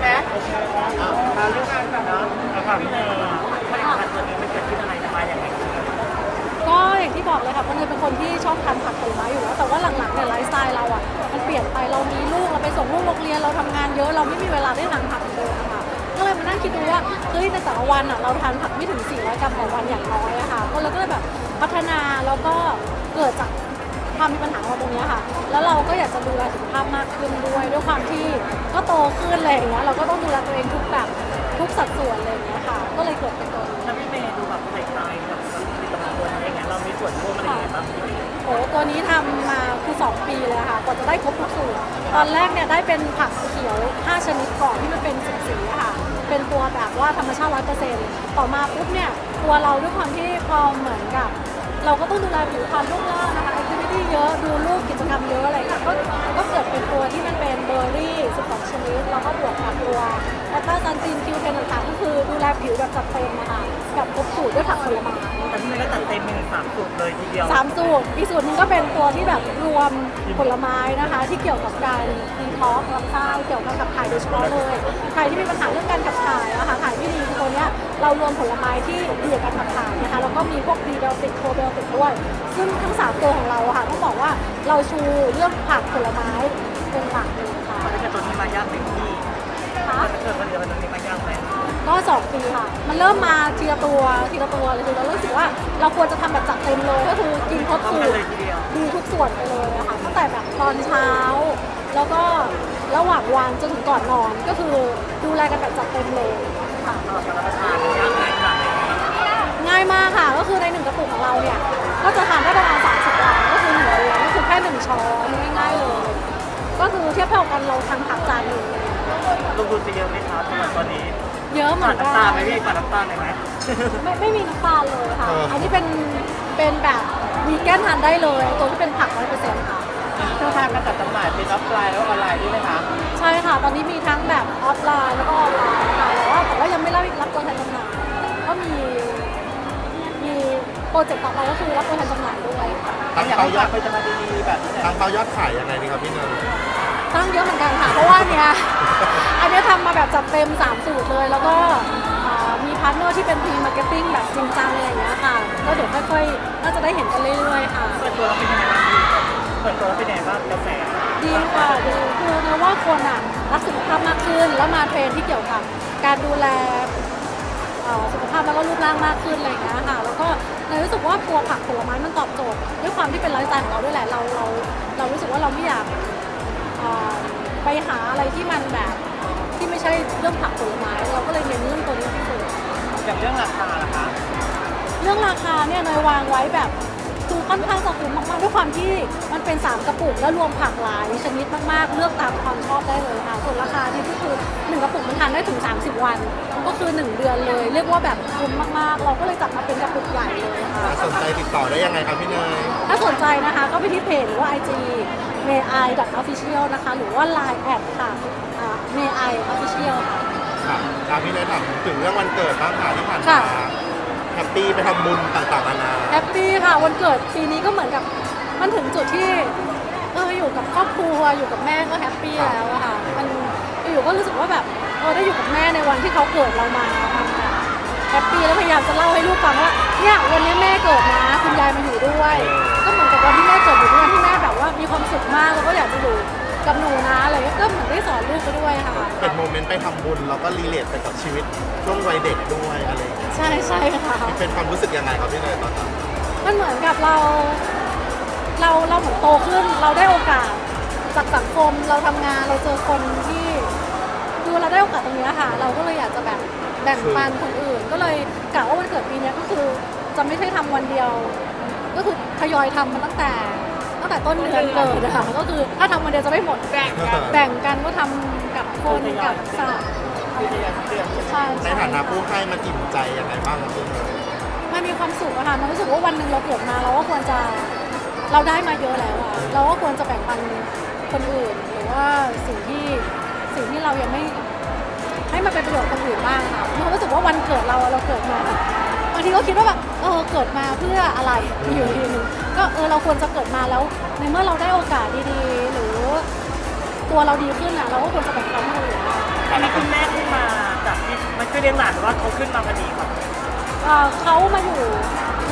ไหมเอาเรื่องงานก่อนเนาะพี่เนยผลิตภัณฑ์ตัวนี้มันเกิดขึ้นอะไรมาอย่างไรก็อย่างที่บอกเลยค่ะเพาเนยเป็นคนที่ชอบทานผักผลไม้อยู่แล้วแต่ว่าหลังๆเนี่ยไลฟ์สไตล์เราอะมันเปลี่ยนไปเรามีลูกเราไปส่งลูกโรงเรียนเราทำงานเยอะเราไม่มีเวลาได้ทานผักเลยค่ะก็เลยมานั่งคิดดูว่าเฮ้ยในแต่ละวันอะเราทานผักไม่ถึง400กรัมต่อวันอย่างน้อยอะค่ะก็เลยก็เลยแบบพัฒนาแล้วก็เกิดจาก ความมีปัญหาของเราตรงเนี้ยค่ะ แล้วเราก็อยากจะดูแลสุขภาพมากขึ้นด้วย ด้วยความที่ก็โตขึ้นอะไรอย่างเงี้ยเราก็ต้องดูแลตัวเองทุกแบบทุกสัดส่วนอะไรอย่างเงี้ยค่ะ ก็เลยเกิดเป็นตัวนี้ถ้าพี่เมย์ดูแบบใส่ใจกับผลิตภัณฑ์ตัวนี้อย่างเงี้ยเรามีส่วนร่วมอะไรยังไงบ้างพี่เมย์โอ้ตัวนี้ทำมาคือ 2 ปีเลยค่ะกว่าจะได้ครบทุกสูตรตอนแรกเนี่ยได้เป็นผักเขียว 5 ชนิดก่อนที่มันเป็นสีสีๆอะค่ะ เป็นตัวแบบว่าธรรมชาติร้อยเปอร์เซ็นต์ต่อมาปุ๊บเนี่ยตัวเราด้วยความที่พอเหมือนกับ เราก็ต้องดูแลผิวพรรณลูกล่างนะคะแอคทิวิ ตี้เยอะดูรูปกิจกรรมเยอะอะไรอย่างเงี้ยก็ก็เกิดเป็นตัวที่มันเป็นเบอร์รี่ 12 ชนิดแล้วก็บวกกับตัว ผิวแบบจัดเต็มนะคะแบบครบสูตรด้วยผักผลไม้แต่พี่เมย์ก็จัดเต็มเป็นสามสูตรเลยทีเดียวสามสูตรอีกสูตรหนึงก็เป็นตัวที่แบบรวมผลไม้นะคะ ที่เกี่ยวกับการดีท็อกซ์ลำไส้เกี่ยวกับขับถ่ายโดยเฉพาะเลยใครที่มีปัญหาเรื่องการขับถ่ายนะคะถ่ายไม่ดีคือตัวเนี้ยเรารวมผลไม้ที่ดีกับการขับถ่ายนะคะแล้วก็มีพวกดีเบลติกโคเบลติกด้วย ซึ่งทั้งสามตัวของเราอะค่ะต้องบอกว่าเราชูเรื่องผักผลไม้เป็นหลักเลยค่ะมันจะเกิดตัวนี้มายากไหมพี่ค่ะมันจะเกิดผลิตภัณฑ์ตัวนี้มายากไหม ก็สองปีค่ะ มันเริ่มมาทีละตัวทีละตัวเลยคือเรารู้สึกว่าเราควรจะทำแบบจัดเต็มเลยก็คือกินครบพร้อมสูกันตรเลยทีเดียวดีทุกส่วนไปเลยอะค่ะตั้งแต่แบบตอนเช้า แล้วก็ระหว่างวันจนถึงก่อนนอนก็คือดูแลกันแบบจัดเต็มเลยค่ะตลอดการรับประทานยากไหมขนาดไหนง่ายมากค่ะ ก็คือในหนึ่งกระปุกของเราเนี่ย ก็จะทานได้ประมาณ30กรัมก็คือหนึ่งเดือนก็คือแค่หนึ่งช้อนง่ายๆเลย ก็คือเทียบเท่ากันเราทานผักจานหนึ่งลงทุนไปเยอะไหมครับสำหรับตอนนี้ เยอะเหมืปาอดนกัน้ำตาลไหมพี่ปาดน้ำตาลหน่อยไหมไม่ไม่มีน้ำตาลเลยค่ะเอออัอันนี้เป็นเป็นแบบวีแกนทานได้เลย ตัวที่เป็นผักร้อยเปอร์เซ็นต์ค่ะ ช่องทางการจัดจำหน่ายเป็นออฟไลน์แล้วออนไลน์ด้วยไหมคะใช่ค่ะ ตอนนี้มีทั้งแบบออฟไลน์แล้วก็ออนไลน์ค่ะแต่ว่าแต่ว่ายังไม่รับรับตัวแทนจำหน่ายก็มีมีโปรเจกต์ต่อไปก็คือรับตัวแทนจำหน่ายด้วยค่ะ ตั้งอยากเป้าให้ยอฝากดไปจะมาดีๆแบบนี้แหละตั้งเป้ายอดขายยังไงดีครับพี่เนย ตั้งเยอะเหมือนกันค่ะ เพราะว่าเนี้ยอันเนี้ยทำมาแบบจัดเต็ม 3 สูตรเลย แล้วก็อ่ามีพาร์ทเนอร์ที่เป็นทีมมาร์เก็ตติ้งแบบจริงจังอะไรอย่างเงี้ยค่ะ ก็เดี๋ยวค่อยๆน่าจะได้เห็นกันเรื่อยๆค่ะ เปิดตัวเราเป็นยังไงบ้างพี่เปิดตัวเราเป็นยังไงบ้างกระแสดีค่ะดีคือเนยว่าคนอะรักสุขภาพมากขึ้น แล้วมาเทรนด์ที่เกี่ยวกับการดูแลเอ่อสุขภาพแล้วก็รูปร่างมากขึ้นอะไรอย่างเงี้ยค่ะแล้วก็เนยรู้สึกว่าตัวผักผลไม้มันตอบโจทย์ด้วยความที่เป็นไลฟ์สไตล์ของเราด้วยแหละเราเราเรารู้สึกว่าเราไม่อยากเอ่อ ไปหาอะไรที่มันแบบที่ไม่ใช่เรื่องผักผลไม้เราก็เลยเน้นเรื่องตัวนี้ที่สุดอย่างเรื่องราคาล่ะคะเรื่องราคาเนี่ยเนยวางไว้แบบคือค่อนข้างจะคุ้มมากๆด้วยความที่มันเป็น 3 กระปุกแล้วรวมผักหลายชนิดมากๆ เลือกตามความชอบได้เลยค่ะส่วนราคาที่ก็คือ 1 กระปุกมันทานได้ถึง 30 วัน ก็คือ 1 เดือนเลย เรียกว่าแบบคุ้มมากๆ เราก็เลยจัดมาเป็นกระปุกใหญ่เลยค่ะถ้าสนใจติดต่อได้ยังไงครับพี่เนยถ้าสนใจนะคะก็ไปที่เพจหรือว่า IG may i official นะคะ หรือว่า line แอดค่ะ may i official ค่ะ ครับอะพี่เนยถามถึงเรื่องวันเกิดบ้างค่ะที่ผ่านค่ะมาแฮปปี้ไปทำบุญต่างๆนานา แฮปปี้ค่ะ วันเกิดปีนี้ก็เหมือนกับมันถึงจุดที่เอออยู่กับครอบครัวอยู่กับแม่ก็แฮปปี้แล้วอะค่ะ มันอยู่ก็รู้สึกว่าแบบเออได้อยู่กับแม่ในวันที่เขาเกิดเรามามัน แบบแฮปปี้แล้วพยายามจะเล่าให้ลูกฟังว่าเนี่ยวันนี้แม่เกิดนะ คุณยายมาอยู่ด้วย ก็เหมือนกับวันที่แม่เกิดอยู่เป็นวันที่แม่แบบว่ามีความสุขมากแล้วก็อยากจะอยู่กับหนูนะอะไรเงี้ยก็เหมือนได้สอนลูกไปด้วยค่ะเป็นโมเมนต์ไปทำบุญแล้วก็รีเลทไปกับชีวิตช่วงวัยเด็กด้วยอะไรอย่างเงี้ยใช่ใช่ค่ะ เป็นความรู้สึกยังไงครับพี่เนยตอนนั้นมันเหมือนกับเรา เราเราเหมือนโตขึ้น เราได้โอกาสจากสังคมเราทำงานเราเจอคนที่คือเราได้โอกาสตรงเนี้ยค่ะ เราก็เลยอยากจะแบบแบ่งปันคนอื่น ก็เลยกะว่าวันเกิดปีเนี้ยก็คือจะไม่ใช่ทำวันเดียว ก็คือทยอยทำมาตั้งแต่ ตั้งแต่ต้นเดือนเกิดนะคะก็คือถ้าทำวันเดียวจะไม่หมดแบ่งกันแบ่งกันก็ทำกับคนกับสัตว์คือจะยังเดือนใช่ไหมใช่ในใช่ฐานะผู้ให้มันอิ่มใจยังไงบ้างครับพี่เนยมันมีความสุขอะค่ะมันรู้สึกว่าวันหนึ่งเราเกิดมาเราก็ควรจะเราได้มาเยอะแล้วอะเราก็ควรจะแบ่งปันคนอื่น หรือว่าสิ่งที่สิ่งที่เรายังไม่ให้มันเป็นประโยชน์คนอื่นบ้างค่ะมีความรู้ สึกว่าวันเกิดเราเราเกิดมาบางทีก็คิดว่าแบบเออเกิดมาเพื่ออะไรมีอยู่ทีนึงก็เออเราควรจะเกิดมาแล้วในเมื่อเราได้โอกาสดีๆ หรือตัวเราดีขึ้นอะเราก็ควรจะแบ่งปันให้คนอื่นบ้างอันนี้คุณแม่ขึ้นมาจากที่มันคือเลี้ยงหลานหรือว่าเขาขึ้นมาพอดีครับเอ่อเขามาอยู่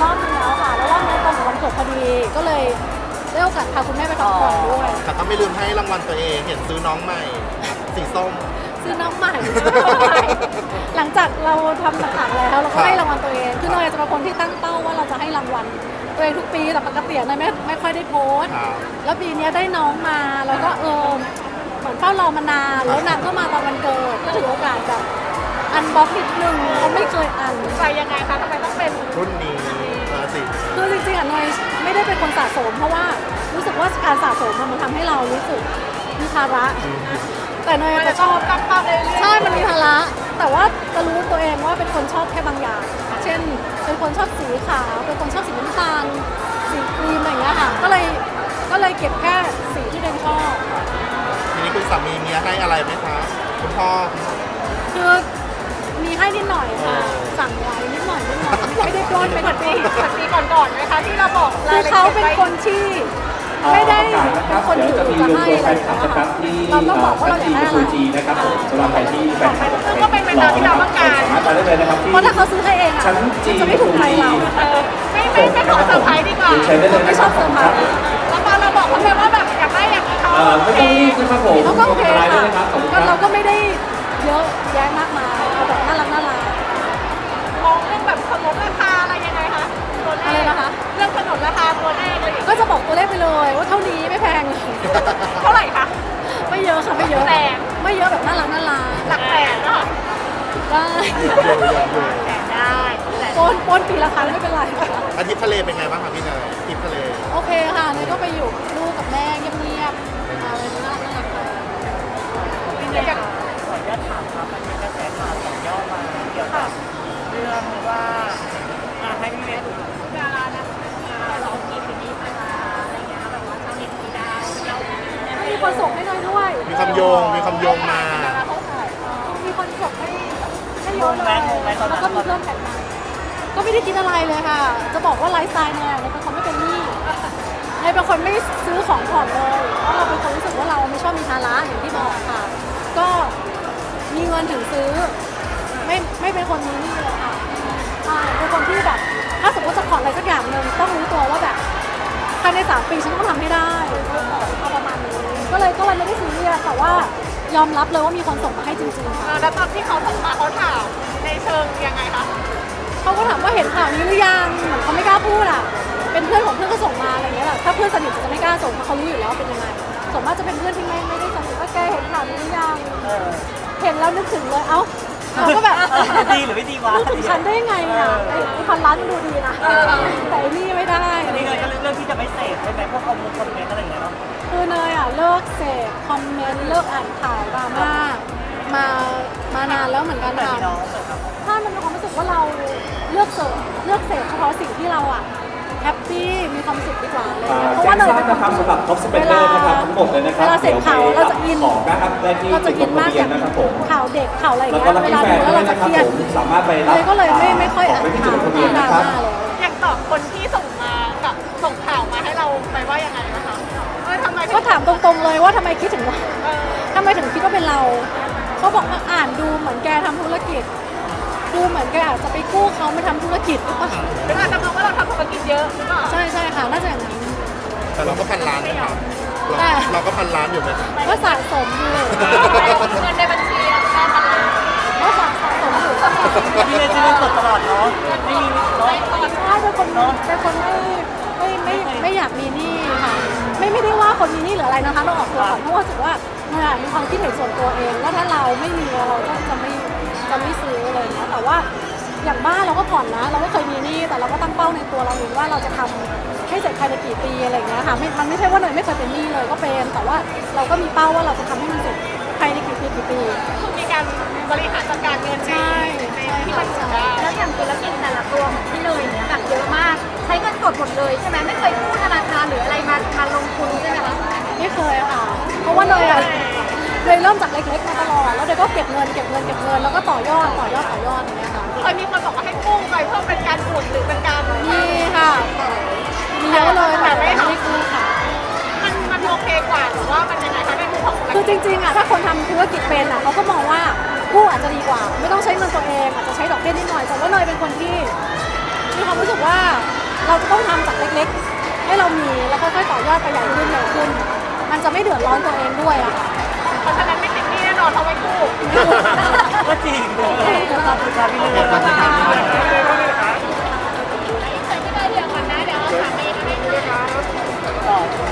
รอบนึงแล้วค่ะแล้วรอบนี้ตรงกับวันเกิดพอดีก็เลยได้โอกาสพาคุณแม่ไปพักผ่อนด้วยแต่ก็ไม่ลืมให้รางวัลตัวเองเห็นซื้อน้องใหม่ สีส้ม ซื้อน้องใหม่ หลังจากเราทำต่างๆแล้วเราก็ให้รางวัลตัวเองคือเนยจะเป็นคนที่ตั้งเป้าว่าเราจะให้รางวัลตัวเองทุกปีแต่ปกติเนยไม่ไม่ค่อยได้โพสต์ครับแล้วปีเนี้ยได้น้องมาแล้วก็เออเหมือนเฝ้ารอมานานแล้วนางก็มาตอนวันเกิดก็ถือโอกาสแบบอันบ็อกนิดนึงเขาไม่เคยอันไปยังไงคะทำไมต้องเป็นรุ่นนี้มาสิคือจริงๆอะเนยไม่ได้เป็นคนสะสม เพราะว่ารู้สึกว่าการสะสมอะมันทำให้เรารู้สึกมีภาระ แต่เนยจะชอบตั้งเป้าเรื่อยๆใช่มันมีภาระแต่ว่าจะรู้ตัวเองว่าเป็นคนชอบแค่บางอย่าง เช่น เป็นคนชอบสีขาว เป็นคนชอบสีน้ำตาล สีครีมอะไรอย่างเงี้ยค่ะ ก็เลยก็เลยเก็บแค่สีที่เดนชอบ ทีนี้คุณสามีเมียให้อะไรไหมคะคุณพ่อ คือมีให้นิดหน่อยค่ะ สั่งไว้นิดหน่อยนิดหน่อยไม่ได้ปล้นไม่ได้ปล้นสักปีก่อนๆไหมคะที่เราบอกราคืยอละเอียดเขาเป็นคนที่ ไม่ได้เป็นคนถือจะให้อะไรอย่างเงี้ยค่ะเราต้องบอกว่าเราอยากได้อะไรจีนะครับผมสำหรับใครที่แฟนคลับซึ่งก็เป็นไปตามที่เราต้องการสามารถไปได้เลยนะครับที่เพราะถ้าเขาซื้อให้เองอะชั้นมันจีจะไม่ถูกใจเราเออไม่ไม่ไม่ขอเซอร์ไพรส์ดีกว่าใช้ได้เลยไม่นะชคอรับบเซอร์ไพรส์แล้วตอนเราบอกเขาไปว่าแบบอยากได้อย่างนี้เขาเอ่อไม่ต้องรีบนะครับผมเขาก็โอเคสบายได้ค่ะเลยครับขอบคุณคก็รับเราก็ไม่ได้เยอะแยะมาก ตัวเลขไปเลยว่าเท่านี้ไม่แพงเท่าไหร่คะ ไม่เยอะค่ะไม่เยอะแสนไม่เยอะแบบน่ารักน่ารักหลักแสนเนาะได้แสนได้แสนปนปนปีละครั้งไม่เป็นไรค่ะอาทิตย์ทะเลเป็นไงบ้างคะพี่เนยทริปทะเล โอเคค่ะเนี่ยก็ไปอยู่กับลูกกับแม่เงียบๆอะไรน่ารักน่ารักไปพี่เนยขออนุญาตถามครับมันมีกระแสข่าวต่อย่อมาเกี่ยวกับเรื่องว่าอะให้พี่เนย ด้วยมีคำโยง มีคำโยงมา มีคนส่งให้ให้เยอะเลยแล้วก็มีเพื่อนแท็กมาก็ไม่ได้คิดอะไรเลยค่ะ จะบอกว่าไลฟ์สไตล์เนี่ยเนี่ยเป็นคนไม่เป็นหนี้เนี่ยเป็นคนไม่ซื้อของผ่อนเลยเพราะเราเป็นคนรู้สึกว่าเราไม่ชอบมีภาระอย่างที่บอกค่ะ ก็มีเงินถึงซื้อ ไม่ไม่เป็นคนมีหนี้เลยค่ะใช่เป็นคนที่แบบถ้าสมมติจะผ่อนอะไรสักอย่างหนึ่งต้องรู้ตัวว่าแบบภายในสามปีฉันต้องทำให้ได้ เอาประมาณนี้ก็เลยก็เลยไม่ได้ซีเรียสแต่ว่ายอมรับเลยว่ามีคนส่งมาให้จริงๆค่ะ แล้วตอนที่เขาส่งมาเขาถามในเชิงยังไงคะเขาก็ถามว่าเห็นข่าวนี้หรือยังเหมือนเขาไม่กล้าพูดอะ เป็นเพื่อนของเพื่อนก็ส่งมาอะไรเงี้ยแหละถ้าเพื่อนสนิทจะไม่กล้าส่งเพราะเขารู้อยู่แล้วเป็นยังไงส่วนมากจะเป็นเพื่อนที่ไม่ไม่ได้สนิทว่าแกเห็นข่าวนี้หรือยังเห็นแล้วนึกถึงเลยเอ้าเราก็แบบดีหรือไม่ดีวะนึกถึงฉันได้ไงอะไอ้ไอ้พันล้านดูดีนะ คอมเมนต์เลิกอ่านข่าวดราม่ามามานานแล้วเหมือนกันแต่ค่ะพี่น้องเหมือนกับถ้ามันมีความรู้สึกว่าเราเลือกเสพเลือกเสพเฉพาะสิ่งที่เราอะแฮปปี้มีความสุขดีกว่าอะไรอ่าเงี้ยเพราะแจ้ว่างเนยทราเป็บนคนนะครับสำหรับท็อปสเปนเดอร์นะครับทั้งหมดเลยนะครับเวลาเสพข่าวเราจะอินของนะครับได้ที่เราจะจุดอิลนงมาทะกเบียจานกนะครับผมข่าวเด็กข่าวอะไรแล้วเงี้ก็ยลัคเวกี้ลาแฟดูนแล้วด้วยเราจะนะคเครับรียผดมสามารถไปรับเลยก็เลยไม่ไม่ค่อยขอ่าองนไปที่จุข่าดวลงทะเบียนนะครับดราม่าเลยอย่างตอบคนที่ส่ ก็ถามตรงๆเลยว่าทำไมคิดถึงเราเออทำไมถึงคิดว่าเป็นเราเขาบอกว่าอ่านดูเหมือนแกทำธุรกิจ ดูเหมือนแกอาจจะไปกู้เขาไม่ทำธุรกิจหรือเปล่าเป็นอาจจะมองว่าเราทำธุรกิจเยอะหรือเปล่าใช่ใช่ค่ะน่าจะอย่างนั้นแต่เราก็พันล้านนะครับเราแต่เราก็พันล้านอยู่ไหมครับก็สะสมอยู่เงินในบัญชีเราได้พันล้านก็สะสมอยู่พี่เลยจะเงินสดตลอดเนาะไม่มีเนาะใช่เป็นคนเป็นคนไม่ไม่ ไม่ไม่อยากมีหนี้ค่ะ ไม่ไม่ได้ว่าคนมีหนี้หรืออะไรนะคะเราออกตัวก่อนเพราะว่ารู้สึกว่ามันอาจมีความคิดเห็นส่วนตัวเองว่าถ้าเราไม่มีเราก็จะไม่จะไม่ซื้อเลยนะแต่ว่าอย่างบ้านเราก็ผ่อนนะ เราไม่เคยมีหนี้แต่เราก็ตั้งเป้าในตัวเราเองว่าเราจะทำให้เสร็จภายในกี่ปีอะไรอย่างเงี้ยค่ะไม่มันไม่ใช่ว่าเนยไม่เคยเป็นหนี้เลยก็เป็นแต่ว่าเราก็มีเป้าว่าเราจะทำให้มันเสร็จภายในกี่ปีกี่ปีมีการบริหารจัดการเงินในใช่ในที่มันถึงได้แล้วอย่างธุรกิจแต่ละตัวของ สดหมดเลยใช่ไหมไม่เคยกู้ธนาคารหรืออะไรมามาลงทุนใช่ไหมคะไม่เคยค่ะ เพราะว่าเนยอะเลยเริ่มจากเล็กๆมาตลอดแล้วเนยก็เก็บเงินเก็บเงินเก็บเงินแล้วก็ต่อยอดต่อยอดต่อยอดอย่างเงี้ยค่ะเคยมีคนบอกว่าให้กู้ไปเพื่อเป็นการอุดหรือเป็นการมีค่ะมีเยอะเลยแต่ไม่ได้กู้ค่ะมันมันโอเคกว่าหรือว่ามันยังไงคะในมุมของธุรคือกิจจริงๆอะถ้าคนทำธุรกิจเป็นอะเขาก็มองว่ากู้อาจจะดีกว่า ไม่ต้องใช้เงินตัวเองอาจจะใช้ดอกเบี้ยนิดหน่อยแต่ว่าเนยเป็นคนที่มีความรู้สึกว่า เราจะต้องทำจากเล็กๆ ให้เรามีแล้วค่อยๆต่อยอดไปใหญ่ขึ้นใหญ่ขึ้น มันจะไม่เดือดร้อนตัวเองด้วยอะค่ะเพราะฉะนั้นไม่ติดหนี้แน่นอนเราไม่กู้ก็จริงขอบคุณครับพี่เลื่อนขอบคุณครับพี่เลื่อน